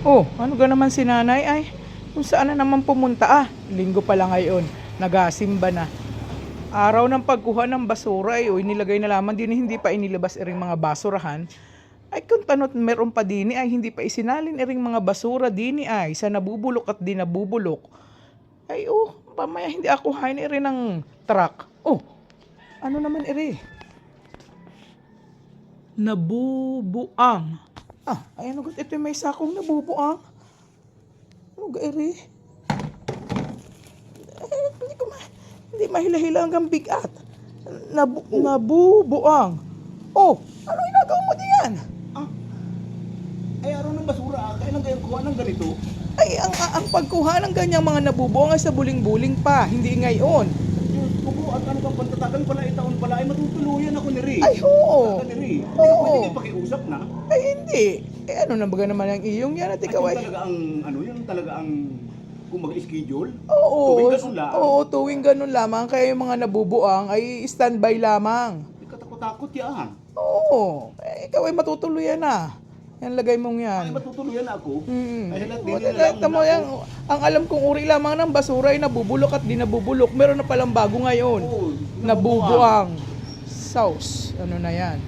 Oh, ano ga naman si nanay ay? Kung saan na naman pumunta ah? Linggo pa lang ngayon. Nagasimba na. Araw ng pagkuha ng basura ay oy, nilagay na lamang din hindi pa inilabas iring mga basurahan. Ay kung tanot meron pa dini ay hindi pa isinalin iring mga basura dini ay sa nabubulok at di nabubulok. Ay oh, pamaya hindi ako hain iri ng truck. Oh, ano naman iri? Nabubuang. Ah, ay ano ito yung may sakong nabubuang. Ano ga iri? Ay, hindi ko ma... Hindi mahila-hila hanggang bigat. Nabu, nabubuang. Oh, ano inagaw mo diyan? Ah, ay araw ng basura, ah. kailan kayo kuha ng ganito? Ay, ang, ang pagkuha ng ganyang mga nabubuang ay sa buling-buling pa, hindi ngayon. Diyos ko po, at ano bang pantatagan pala, itaon pala, ay matutuluyan ako ni Ri. Ay, oo. Taga ni Ri. Hindi Oo. pwede kayo pakiusap na. Ay, hindi. Eh, ano na baga naman ang iyong yan at At ikaw yun ay... talaga ang, ano, yun talaga ang, kung mag-schedule. Oo. Tuwing ganun lang. Oo, tuwing ganun lamang. Kaya yung mga nabubuang ay standby lamang. Hindi ka takot-takot yan. Oo. Eh, ikaw ay matutuluyan na. Yan, lagay mong yan. Ay matutuluyan ako. Hmm. Ay O, din nila tamo yan. Ang alam kong uri lamang ng basura ay nabubulok at di nabubulok. Meron na palang bago ngayon. Oo, Nabubuang. Sauce. Ano na yan?